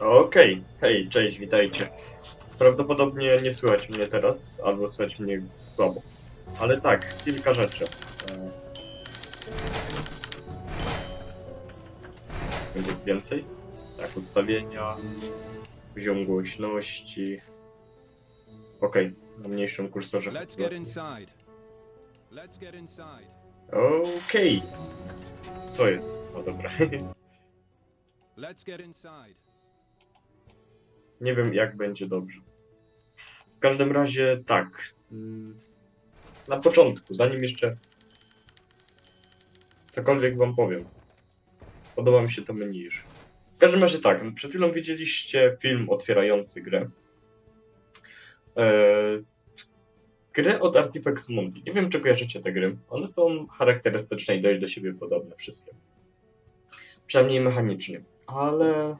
Okej, hej, cześć, witajcie. Prawdopodobnie nie słychać mnie teraz, albo słychać mnie słabo. Ale tak, kilka rzeczy. E, Będzie więcej? Tak, ustawienia, poziom głośności. Okej, na mniejszym kursorze. Let's get inside. Let's get inside. Okej. To jest, no dobra. Let's get inside. Nie wiem, jak będzie dobrze. W każdym razie tak. mm, Na początku, zanim jeszcze cokolwiek wam powiem, podoba mi się to menu już. W każdym razie tak, przed chwilą widzieliście film otwierający grę. Eee, grę od Artifex Mundi. Nie wiem, czy kojarzycie te gry. One są charakterystyczne i dość do siebie podobne wszystkie. Przynajmniej mechanicznie. Ale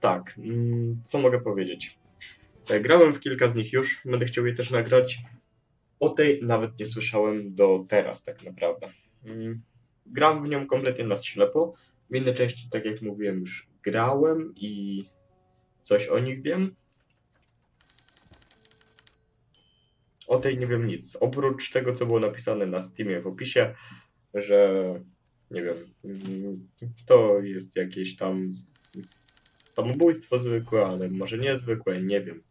tak, mm, co mogę powiedzieć? E, Grałem w kilka z nich już, będę chciał je też nagrać. O tej nawet nie słyszałem do teraz, tak naprawdę. Mm, Gram w nią kompletnie na ślepo. W innej części, tak jak mówiłem, już grałem i coś o nich wiem. O tej nie wiem nic. Oprócz tego, co było napisane na Steamie w opisie, że nie wiem, to jest jakieś tam samobójstwo zwykłe, ale może niezwykłe, nie wiem.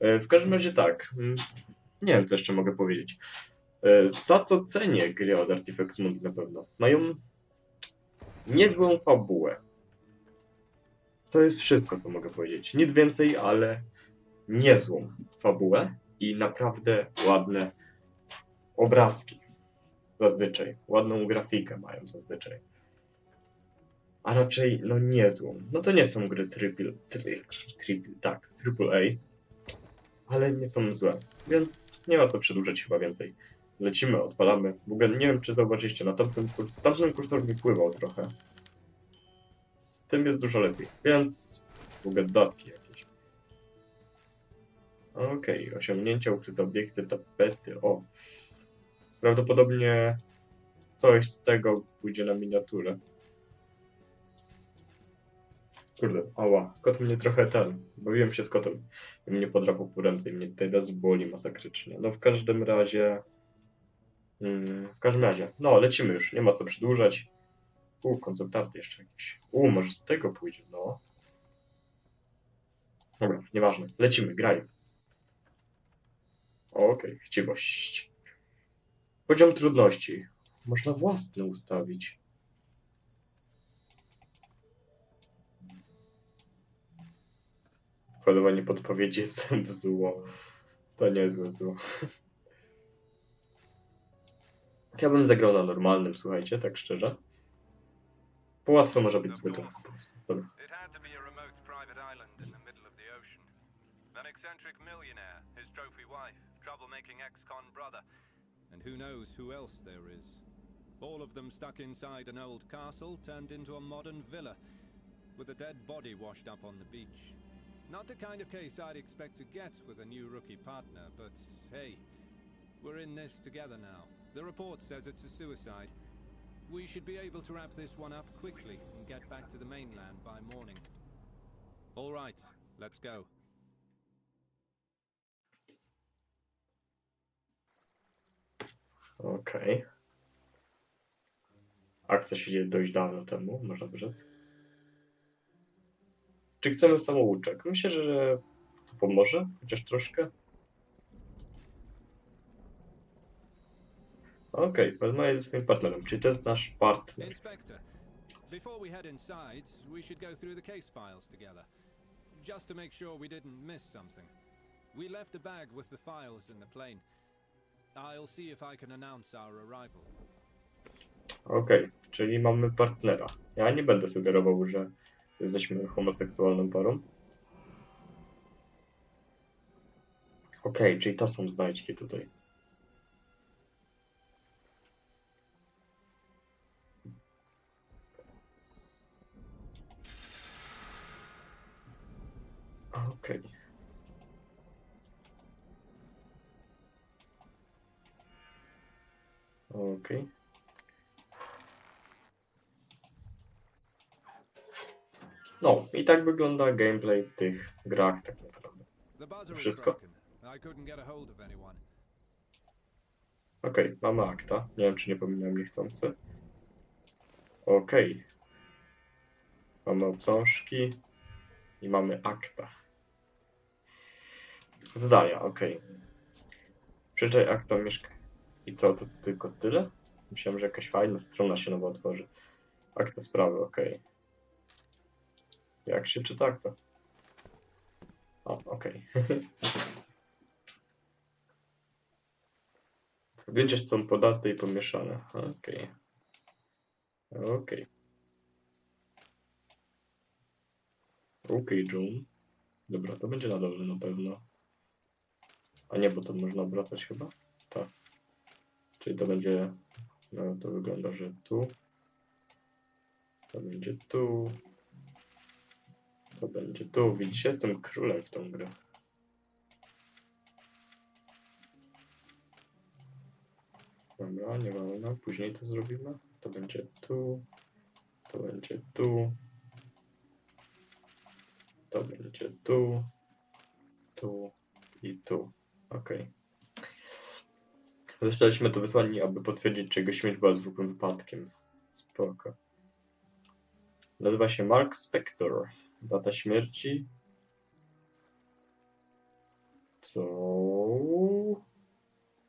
E, W każdym razie tak, mm, nie wiem co jeszcze mogę powiedzieć. E, Za co cenię gry od Artifex Mundi na pewno? Mają niezłą fabułę. To jest wszystko, co mogę powiedzieć. Nic więcej, ale niezłą fabułę i naprawdę ładne obrazki. Zazwyczaj. Ładną grafikę mają zazwyczaj a raczej no niezłą. No to nie są gry triple, tri, triple tak, triple A, ale nie są złe, więc nie ma co przedłużać chyba więcej. Lecimy, odpalamy. W ogóle nie wiem, czy zauważyliście, na tamtym, kur- tamtym kursor mi pływał trochę. Z tym jest dużo lepiej, więc w ogóle dodatki Okej, osiągnięcia, ukryte obiekty, tapety, o. Prawdopodobnie coś z tego pójdzie na miniaturę. Kurde, ała, kot mnie trochę ten, bawiłem się z kotem i mnie podrapał po ręce i mnie teraz boli masakrycznie. No w każdym razie, mm, w każdym razie, no lecimy już, nie ma co przedłużać. U, koncept art jeszcze jakiś. U, może z tego pójdzie, no. Dobra, nieważne, lecimy, graj. Okej, chciwość. Poziom trudności. Można własny ustawić. Podawanie podpowiedzi jest zło. To niezłe zło. Ja bym zagrał na normalnym, słuchajcie, tak szczerze. Bo łatwo może być zbyt łatwo po prostu. Dobra. An eccentric millionaire, his trophy wife, troublemaking ex-con brother. And who knows who else there is. All of them stuck inside an old castle turned into a modern villa, with a dead body washed up on the beach. Not the kind of case I'd expect to get with a new rookie partner, but hey, we're in this together now. The report says it's a suicide. We should be able to wrap this one up quickly and get back to the mainland by morning. All right, let's go. Okej. Akcja się dzieje dość dawno temu, można by rzec. Czy chcemy samouczek? Myślę, że to pomoże, chociaż troszkę. Okej, okay, jest swoim partnerem, czyli to jest nasz partner. Before we head inside, we should go through the case files together. Just to make sure we didn't miss something. We left a bag with the files in the plane. I'll see if I can announce our arrival. Okej, czyli mamy partnera. Ja nie będę sugerował, że jesteśmy homoseksualną parą. Okej, czyli to są znajdźki tutaj. Okej. Okej. No, i tak wygląda gameplay w tych grach tak naprawdę. Wszystko? Okej, mamy akta. Nie wiem, czy nie pominąłem niechcący. Okej. Mamy obsążki i mamy akta. Zadania, okej. Przeczytaj akta mieszka... I co, to tylko tyle? Myślałem, że jakaś fajna strona się nowa otworzy. Akta sprawy, okej. Jak się czyta akta? O, okej. Zdjęcia są podarte i pomieszane. Okej. Okej. Okej, June. Dobra, to będzie na dole na pewno. A nie, bo to można obracać chyba? Tak. Czyli to będzie... No, to wygląda, że tu. To będzie tu. To będzie tu. Widzicie, jestem królem w tą grę. Dobra, nie wolno. Później to zrobimy. To będzie tu. To będzie tu. To będzie tu. Tu i tu. Ok. Zostaliśmy to wysłani, aby potwierdzić, czy jego śmierć była zwykłym wypadkiem. Spoko. Nazywa się Mark Spector. Data śmierci. Co?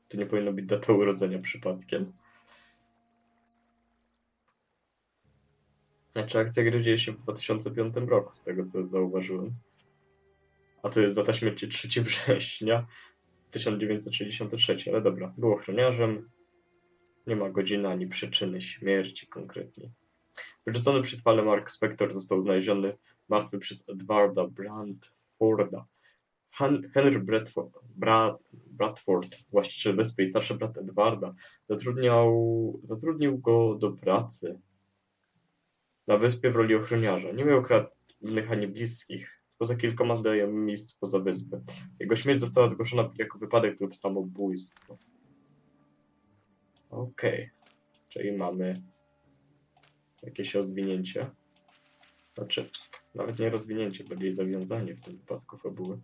To nie powinno być data urodzenia przypadkiem. Znaczy akcja gry dzieje się w 2005 roku, z tego co zauważyłem. A to jest data śmierci 3 września 1963, ale dobra, był ochroniarzem. Nie ma godziny ani przyczyny śmierci konkretnie. Wyrzucony przez falę Mark Spector został znaleziony martwy przez Edwarda Brandforda. Han Henry Bradford, Bra Bradford, właściciel wyspy i starszy brat Edwarda, zatrudniał, zatrudnił go do pracy na wyspie w roli ochroniarza. Nie miał krewnych ani bliskich, poza kilkoma znajomymi miejsc poza wyspę. Jego śmierć została zgłoszona jako wypadek lub samobójstwo. Okej, czyli mamy jakieś rozwinięcie. Znaczy, nawet nie rozwinięcie, bardziej zawiązanie w tym wypadku fabuły.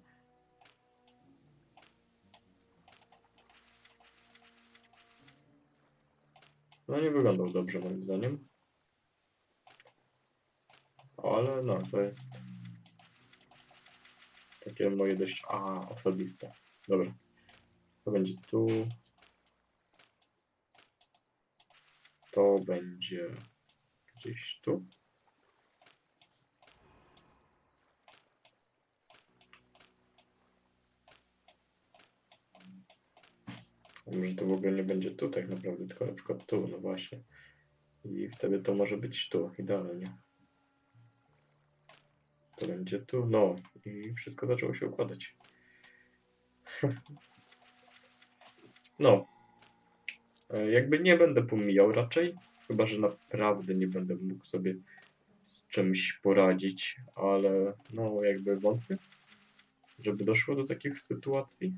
No nie wyglądał dobrze moim zdaniem. Ale no, to jest takie moje dość a, osobiste. Dobra. To będzie tu. To będzie gdzieś tu. Może to w ogóle nie będzie tu tak naprawdę, tylko na przykład tu, no właśnie. I wtedy to może być tu, idealnie. To będzie tu, no. I wszystko zaczęło się układać. no. E, Jakby nie będę pomijał raczej, chyba że naprawdę nie będę mógł sobie z czymś poradzić, ale no jakby wątpię, żeby doszło do takich sytuacji.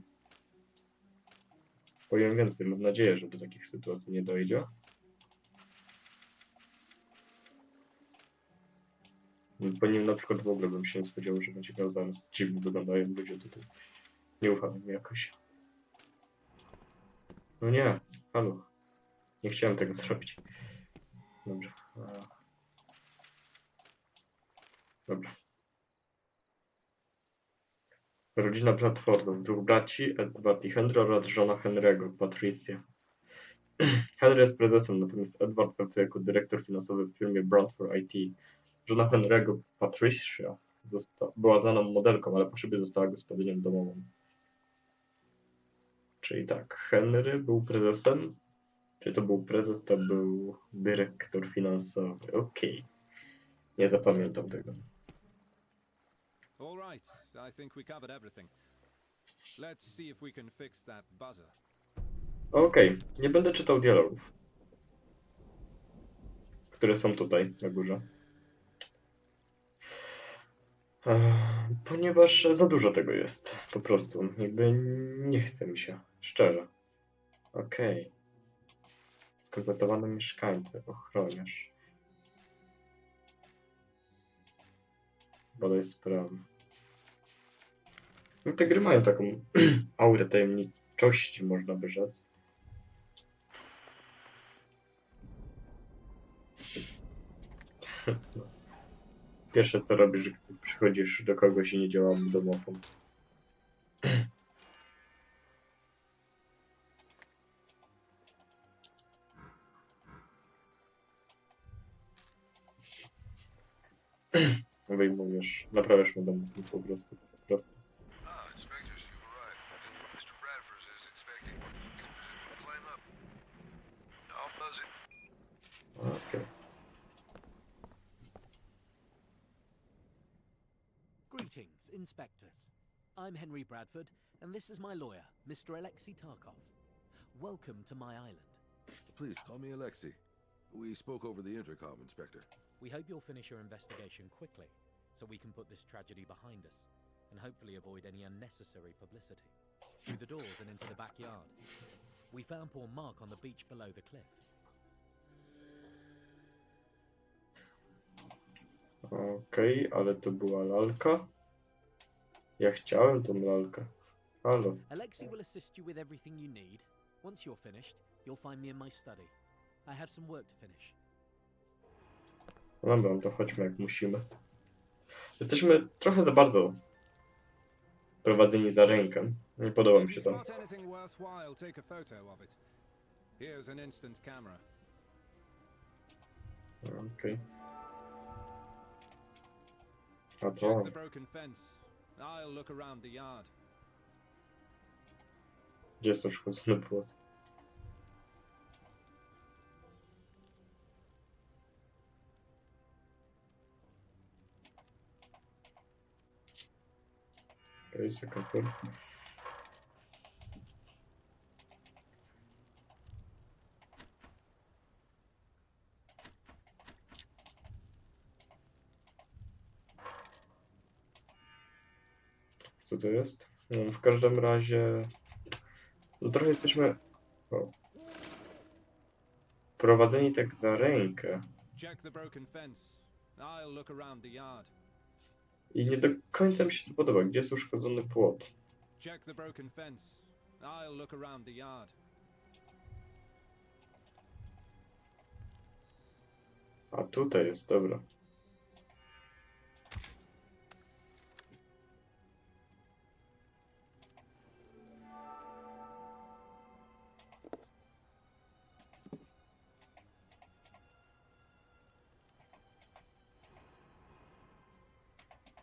Powiem więcej, mam nadzieję, że do takich sytuacji nie dojdzie. Po nim na przykład w ogóle bym się nie spodziewał, że będzie miał zaraz dziwnie wyglądają ludzie tutaj. Nie ufam im jakoś. No nie, halo. Nie chciałem tego zrobić. Dobrze. Dobra. Rodzina Bradfordów, dwóch braci, Edward i Henry oraz żona Henry'ego, Patricia. Henry jest prezesem, natomiast Edward pracuje jako dyrektor finansowy w firmie Bradford IT. Żona Henry'ego, Patricia, zosta- była znaną modelką, ale po szybie została gospodynią domową. Czyli tak, Henry był prezesem, czy to był prezes, to był dyrektor finansowy. Okej. Nie zapamiętam tego. All right, I think we covered everything. Let's see if we can fix that buzzer. Okej, nie będę czytał dialogów, które są tutaj na górze. Ponieważ za dużo tego jest, po prostu. Jakby nie chce mi się, szczerze. Okej. Skompletowane mieszkańcy, ochroniarz. Badaj sprawy. No, te gry mają taką aurę tajemniczości, można by rzec. Pierwsze co robisz, gdy przychodzisz do kogoś i nie działa mu domofon. Wyjmujesz, naprawiasz mu domofon po prostu, po prostu. Greetings, inspectors. I'm Henry Bradford, and this is my lawyer, Mr. Alexei Tarkov. Welcome to my island. Please call me Alexei. We spoke over the intercom, Inspector. We hope you'll finish your investigation quickly, so we can put this tragedy behind us, and hopefully avoid any unnecessary publicity. Through the doors and into the backyard. We found poor Mark on the beach below the cliff. Okej, ale to była lalka. Ja chciałem tą lalkę. Halo. Alexei will assist you with everything you need. Once you're finished, you'll find me in my study. I have some work to finish. Dobra, no to chodźmy jak musimy. Jesteśmy trochę za bardzo prowadzeni za rękę. Nie podoba mi się to. spot anything worthwhile, take a photo of it. Here's an instant camera. Okej. A to... Check the broken fence. I'll look around the yard. Gdzie jest uszkodzony płot? Okej, sekund. Co to jest? No, w każdym razie... No trochę jesteśmy... O. Prowadzeni tak za rękę. I nie do końca mi się to podoba. Gdzie jest uszkodzony płot? A tutaj jest, dobra.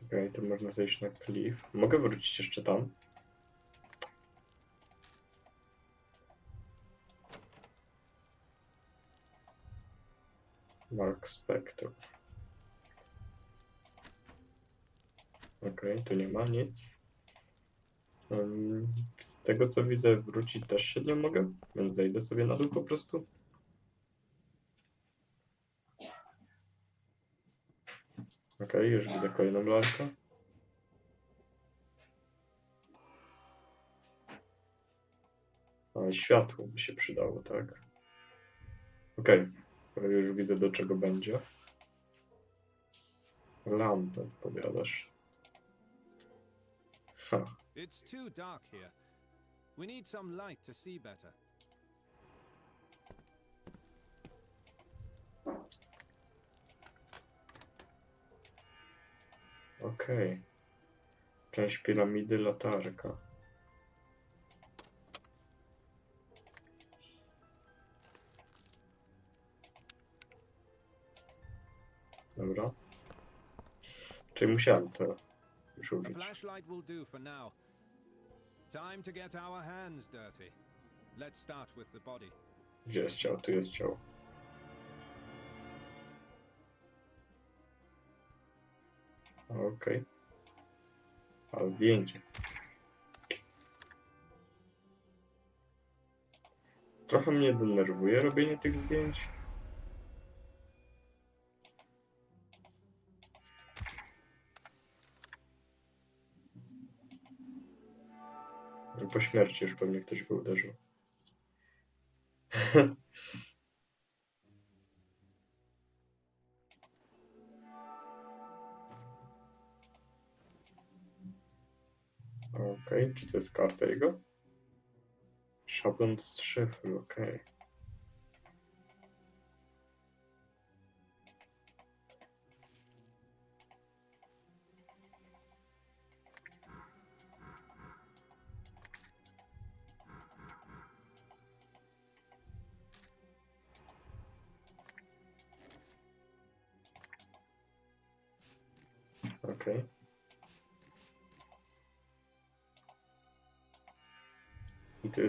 Okej, to można zejść na klif. Mogę wrócić jeszcze tam? Mark Spector. Okej, tu nie ma nic. Ym, z tego co widzę, wrócić też się nie mogę, więc zejdę sobie na dół po prostu. Okej, już widzę kolejną lalkę. A, światło by się przydało, tak. Okej, już widzę do czego będzie. Lampę powiadasz. Ha, It's too dark here. We need some light to see better. Okej. Część piramidy, latarka. Dobra. Czyli musiałem to już A użyć. flashlight will do for now. Time to get our hands dirty. Let's start with the body. Gdzie jest ciało? Tu jest ciało. Okej. A zdjęcie. Trochę mnie denerwuje robienie tych zdjęć. Po śmierci już pewnie ktoś go uderzył. Okej, czy to jest karta jego? Szablon z szyfru, okej.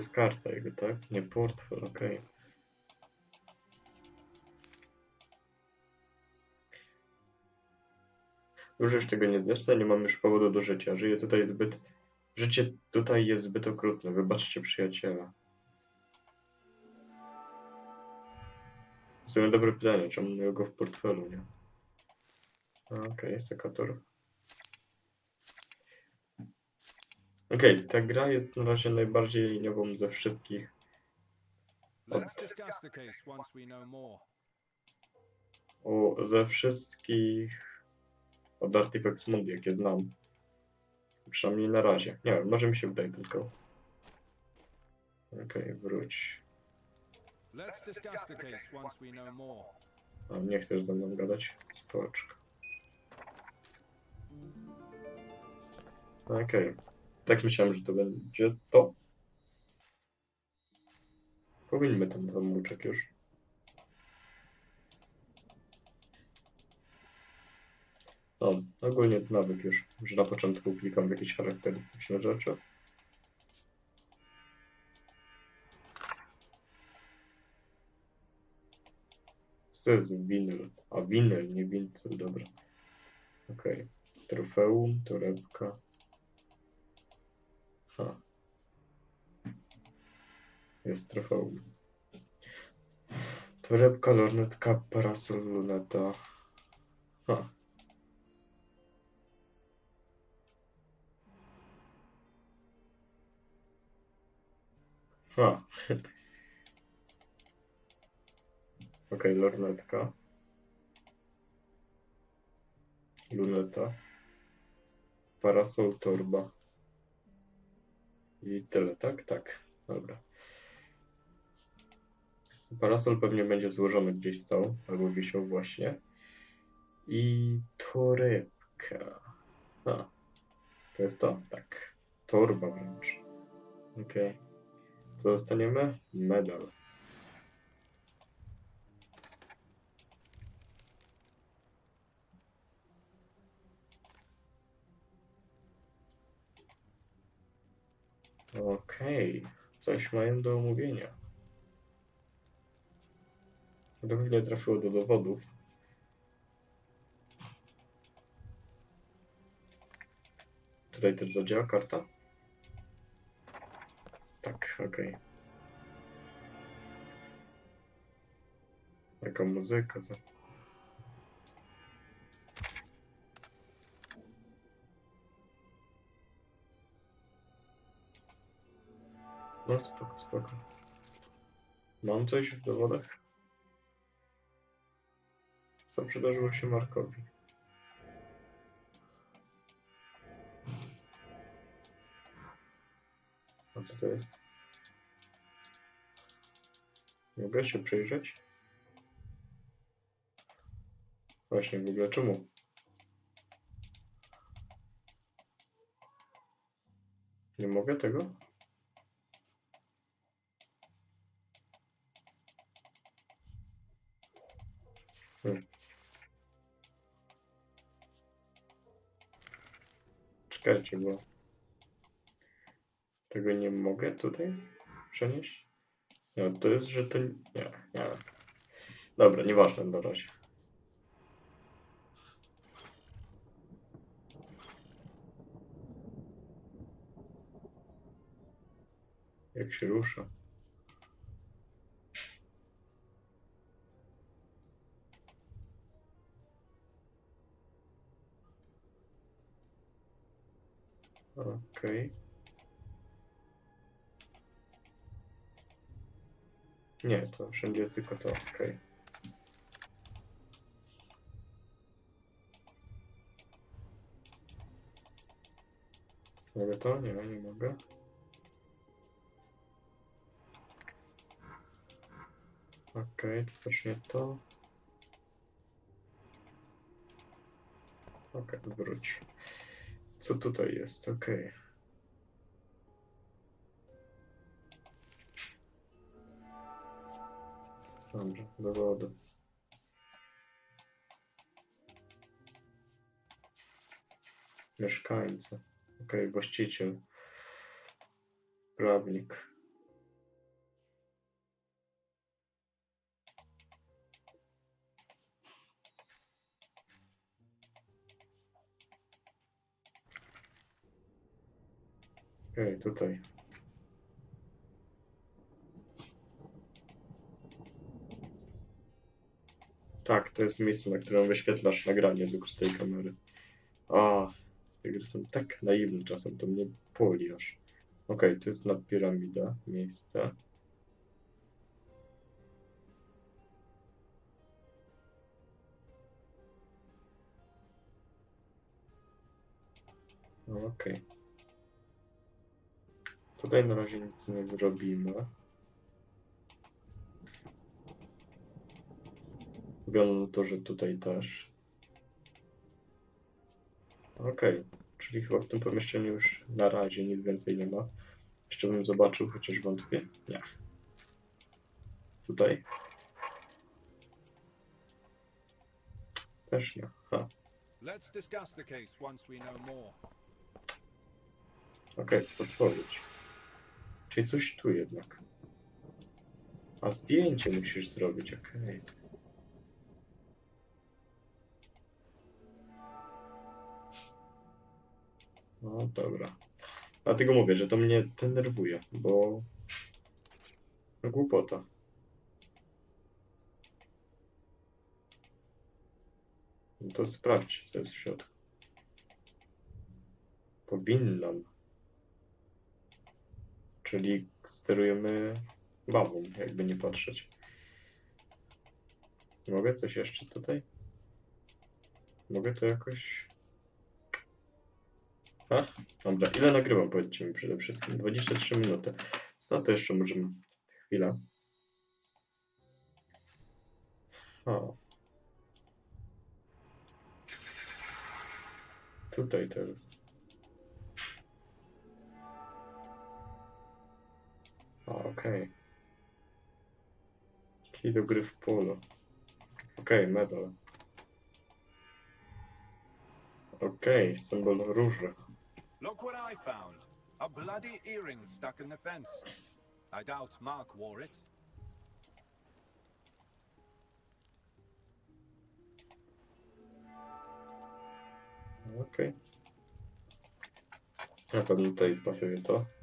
Jest karta jego, tak? Nie portfel, okej. Już już tego nie zniosę, nie mam już powodu do życia. Żyję tutaj zbyt... Życie tutaj jest zbyt okrutne. Wybaczcie, przyjaciela. W sumie dobre pytanie, czemu miał go w portfelu, nie? Okej, jest sekator. Okej, ta gra jest na razie najbardziej liniową ze wszystkich. Let's discuss the case once we know more. O, ze wszystkich od Artifex Mundi, jakie znam. Przynajmniej na razie. Nie wiem, może mi się wydaje tylko. Okej, wróć. Let's discuss the case once we know more. A nie chcesz ze mną gadać? Spoczko. Okej. Tak myślałem, że to będzie to. Powinniśmy ten zamóżek już. No, ogólnie nawyk już, że na początku klikam w jakieś charakterystyczne rzeczy. Co to jest winyl? A winyl, nie wincel, dobra. Okej. Trofeum, torebka. Ha. Jest trofeum. Torebka, lornetka, parasol, luneta. Ha. Ha. Okej, lornetka. Luneta. Parasol, torba. I tyle, tak? Tak. Dobra. Parasol pewnie będzie złożony gdzieś stał, albo wisiał właśnie. I torebka. A. To jest to? Tak. Torba wręcz. Okej. Co dostaniemy? Medal. Okej, coś mają do omówienia. Pewnie trafiło do dowodów. Tutaj też zadziała karta? Tak, okej. Jaka muzyka to? No spoko, spoko. Mam coś w dowodach? Co przydarzyło się Markowi? A co to jest? Mogę się przyjrzeć? Właśnie, w ogóle czemu? Nie mogę tego? Czekajcie, bo tego nie mogę tutaj przenieść? Nie, to jest, że to... Nie, nie. Dobra, nieważne na razie. Jak się rusza. Okej. Nie, to wszędzie jest tylko to, okej. Mogę to? Nie, nie mogę. Okej, to też nie to. Okej, wróć. Co tutaj jest? Okej. Dobrze, dowody. Mieszkańcy. Okej, właściciel. Prawnik. Okej, tutaj. Tak, to jest miejsce, na którym wyświetlasz nagranie z ukrytej kamery. A, te gry są tak naiwne czasem, to mnie boli aż. Okej, to jest na piramida miejsce. No, Okej. Tutaj na razie nic nie zrobimy. Wygląda na to, że tutaj też. Okej, czyli chyba w tym pomieszczeniu już na razie nic więcej nie ma. Jeszcze bym zobaczył, chociaż wątpię. Nie. Tutaj. Też nie. Ha. Let's discuss the case once we know more. Okej, odpowiedź. Czyli coś tu jednak. A zdjęcie musisz zrobić, okej. No dobra. Dlatego mówię, że to mnie denerwuje, bo... Głupota. No to sprawdź, co jest w środku. Powinnam. Czyli sterujemy babą, jakby nie patrzeć. Mogę coś jeszcze tutaj? Mogę to jakoś... A, dobra, ile nagrywam, powiedzcie mi przede wszystkim. 23 minuty. No to jeszcze możemy... Chwila. O. Tutaj teraz. A, okej. Kij do gry w polo. Okej, medal. Okej, symbol róży. Look what I found. A bloody earring stuck in the fence. I doubt Mark wore it. Okej. Na pewno tutaj pasuje to.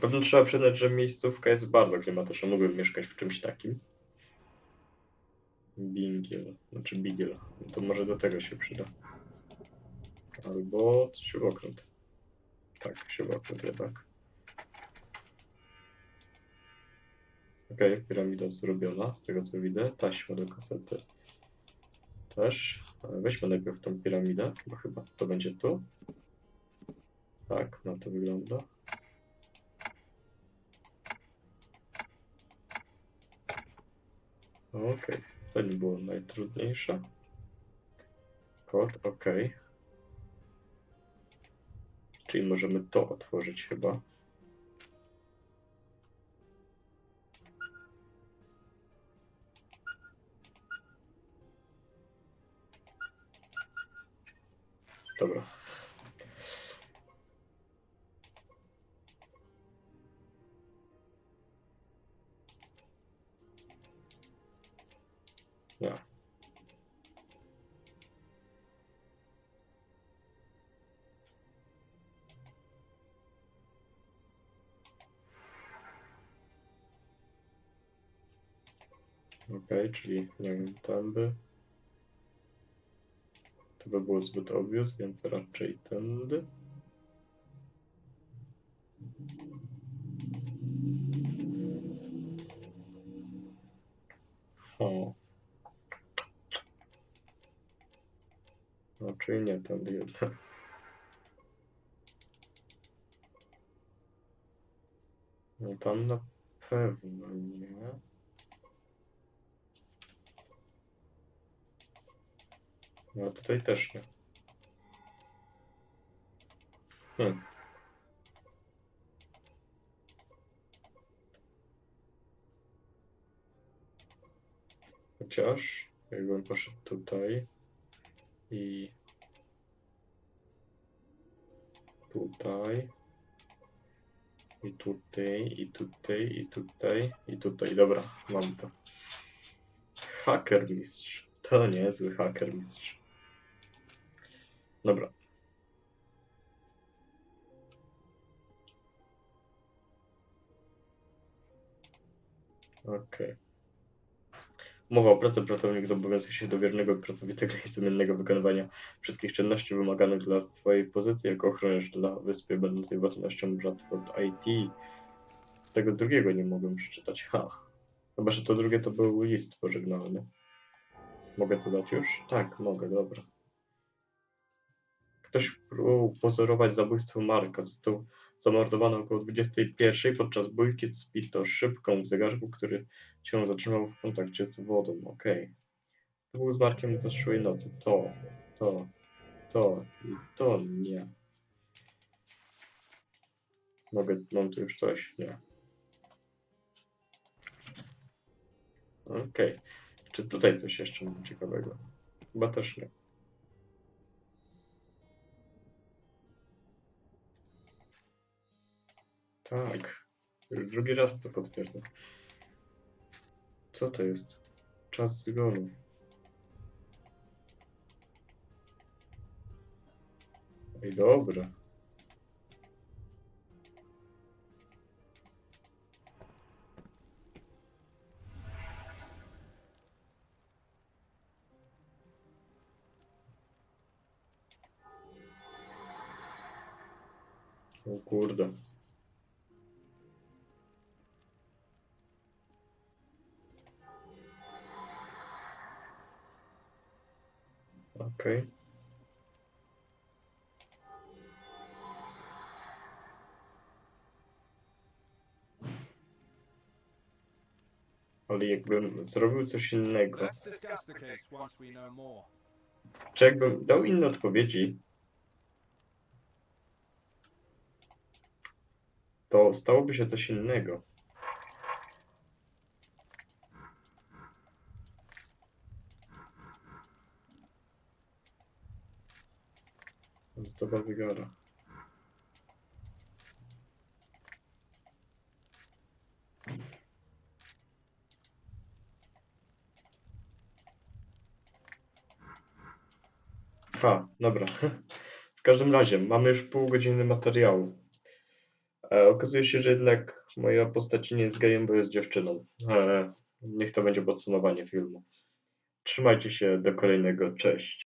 Pewno trzeba przyznać, że miejscówka jest bardzo klimatyczna. Mógłbym mieszkać w czymś takim. Bingiel, znaczy Bigiel. No to może do tego się przyda. Albo śrubokręt. Tak, śrubokręt jednak. Okej, piramida zrobiona, z tego co widzę. Taśma do kasety też. Weźmy najpierw tą piramidę, bo chyba to będzie tu. Tak, na to wygląda. Okej, to nie było najtrudniejsze. Kod, ok. Czyli możemy to otworzyć chyba. Czyli nie wiem, tędy. To by było zbyt obvious, więc raczej tędy. O. No, czyli nie tędy jednak. No tam na pewno nie. No tutaj też nie. Hmm. Chociaż jakbym poszedł tutaj i tutaj i tutaj i tutaj i tutaj i tutaj. Dobra, mam to. Haker mistrz. To niezły haker mistrz. Dobra. Okej. Umowa o pracę pracownik zobowiązuje się do wiernego, pracowitego i sumiennego wykonywania wszystkich czynności wymaganych dla swojej pozycji jako ochroniarz dla wyspy będącej własnością Bradford IT. Tego drugiego nie mogłem przeczytać. Ha. Chyba, że to drugie to był list pożegnalny. Mogę to dać już? Tak, mogę, dobra. Ktoś próbował pozorować zabójstwo Marka. Został zamordowany około 21 podczas bójki zbito szybką w zegarku, który się zatrzymał w kontakcie z wodą. Okej. To był z Markiem zeszłej nocy. To, to, to i to nie. Mogę, mam tu już coś? Nie. Okej. Czy tutaj coś jeszcze ciekawego? Chyba też nie. Tak. Już drugi raz to potwierdzam. Co to jest? Czas zgonów. Ej, dobra. O kurde. Okej. Ale jakbym zrobił coś innego, Let's discuss the case once we know more. czy jakbym dał inne odpowiedzi, to stałoby się coś innego. Zdoba wygara. A, dobra. W każdym razie, mamy już pół godziny materiału. E, okazuje się, że jednak moja postać nie jest gejem, bo jest dziewczyną. E, niech to będzie podsumowanie filmu. Trzymajcie się do kolejnego. Cześć.